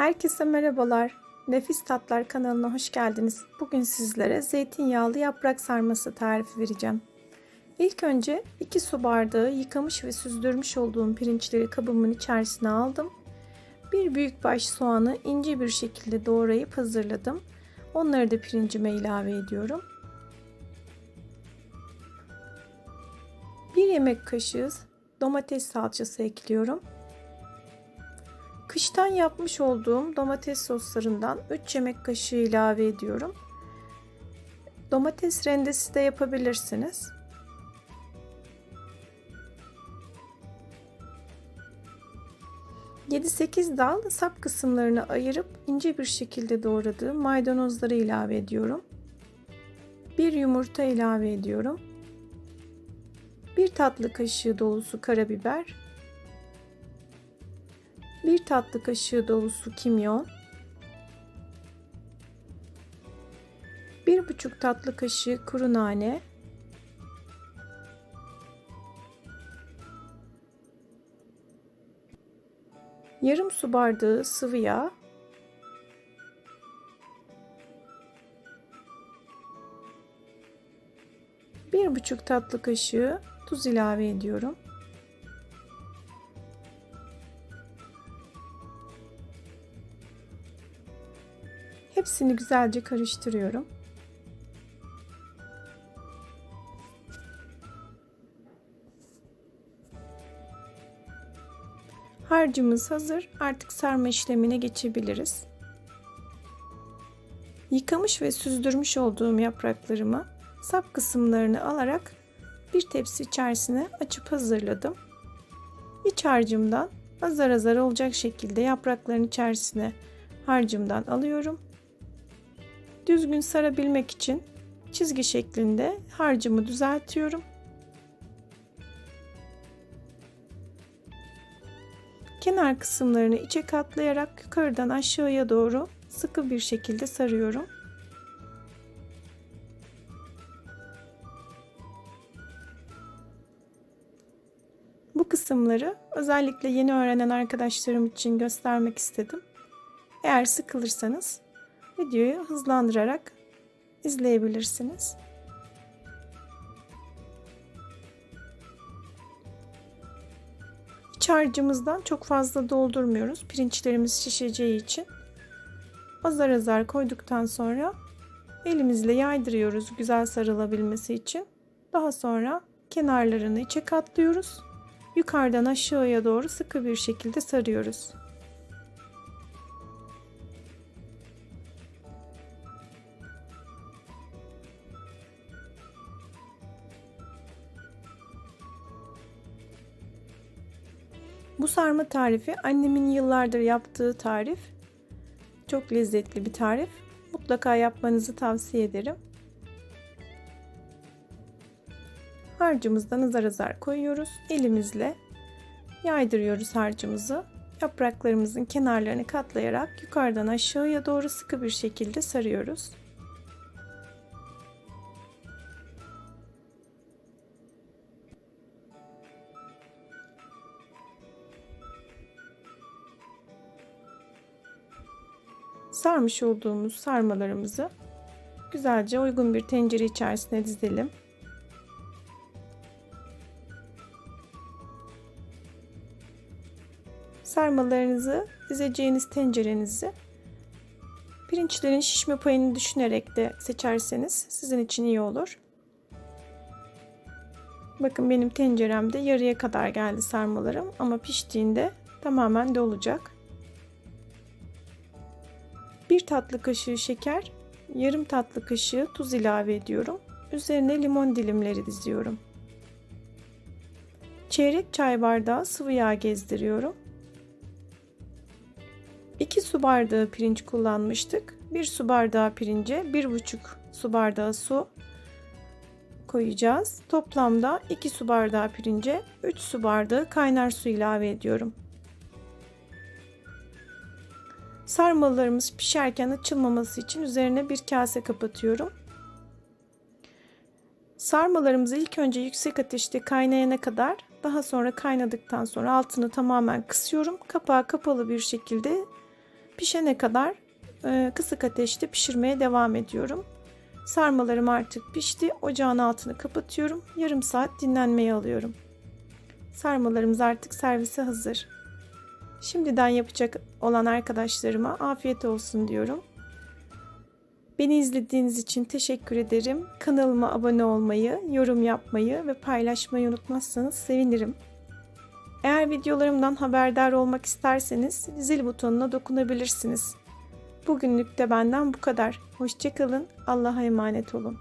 Herkese merhabalar. Nefis Tatlar kanalına hoş geldiniz. Bugün sizlere zeytinyağlı yaprak sarması tarifi vereceğim. İlk önce 2 su bardağı yıkamış ve süzdürmüş olduğum pirinçleri kabımın içerisine aldım. Bir büyükbaş soğanı ince bir şekilde doğrayıp hazırladım. Onları da pirincime ilave ediyorum. 1 yemek kaşığı domates salçası ekliyorum. Kıştan yapmış olduğum domates soslarından 3 yemek kaşığı ilave ediyorum. Domates rendesi de yapabilirsiniz. ...7-8 dal sap kısımlarını ayırıp ince bir şekilde doğradığım maydanozları ilave ediyorum. Bir yumurta ilave ediyorum. Bir tatlı kaşığı dolusu karabiber 1 tatlı kaşığı dolusu kimyon, 1,5 tatlı kaşığı kuru nane, yarım su bardağı sıvı yağ, bir buçuk tatlı kaşığı tuz ilave ediyorum. Hepsini güzelce karıştırıyorum. Harcımız hazır. Artık sarma işlemine geçebiliriz. Yıkamış ve süzdürmüş olduğum yapraklarımı sap kısımlarını alarak bir tepsi içerisine açıp hazırladım. İç harcımdan azar azar olacak şekilde yaprakların içerisine harcımdan alıyorum düzgün sarabilmek için çizgi şeklinde harcımı düzeltiyorum. Kenar kısımlarını içe katlayarak yukarıdan aşağıya doğru sıkı bir şekilde sarıyorum. Bu kısımları özellikle yeni öğrenen arkadaşlarım için göstermek istedim. Eğer sıkılırsanız videoyu hızlandırarak izleyebilirsiniz. İç harcımızdan çok fazla doldurmuyoruz. Pirinçlerimiz şişeceği için. Azar azar koyduktan sonra elimizle yaydırıyoruz güzel sarılabilmesi için. Daha sonra kenarlarını içe katlıyoruz. Yukarıdan aşağıya doğru sıkı bir şekilde sarıyoruz. Bu sarma tarifi annemin yıllardır yaptığı tarif. Çok lezzetli bir tarif. Mutlaka yapmanızı tavsiye ederim. Harcımızdan azar azar koyuyoruz. Elimizle yaydırıyoruz harcımızı. Yapraklarımızın kenarlarını katlayarak yukarıdan aşağıya doğru sıkı bir şekilde sarıyoruz. Sarmış olduğumuz sarmalarımızı güzelce uygun bir tencere içerisine dizelim. Sarmalarınızı dizeceğiniz tencerenizi pirinçlerin şişme payını düşünerek de seçerseniz sizin için iyi olur. Bakın benim tenceremde yarıya kadar geldi sarmalarım ama piştiğinde tamamen dolacak. 1 tatlı kaşığı şeker, yarım tatlı kaşığı tuz ilave ediyorum. Üzerine limon dilimleri diziyorum. Çeyrek çay bardağı sıvı yağ gezdiriyorum. 2 su bardağı pirinç kullanmıştık. 1 su bardağı pirince 1,5 su bardağı su koyacağız. Toplamda 2 su bardağı pirince 3 su bardağı kaynar su ilave ediyorum. Sarmalarımız pişerken açılmaması için üzerine bir kase kapatıyorum. Sarmalarımızı ilk önce yüksek ateşte kaynayana kadar daha sonra kaynadıktan sonra altını tamamen kısıyorum. Kapağı kapalı bir şekilde Pişene kadar e, kısık ateşte pişirmeye devam ediyorum. Sarmalarım artık pişti. Ocağın altını kapatıyorum. Yarım saat dinlenmeye alıyorum. Sarmalarımız artık servise hazır. Şimdiden yapacak olan arkadaşlarıma afiyet olsun diyorum. Beni izlediğiniz için teşekkür ederim. Kanalıma abone olmayı, yorum yapmayı ve paylaşmayı unutmazsanız sevinirim. Eğer videolarımdan haberdar olmak isterseniz zil butonuna dokunabilirsiniz. Bugünlük de benden bu kadar. Hoşçakalın. Allah'a emanet olun.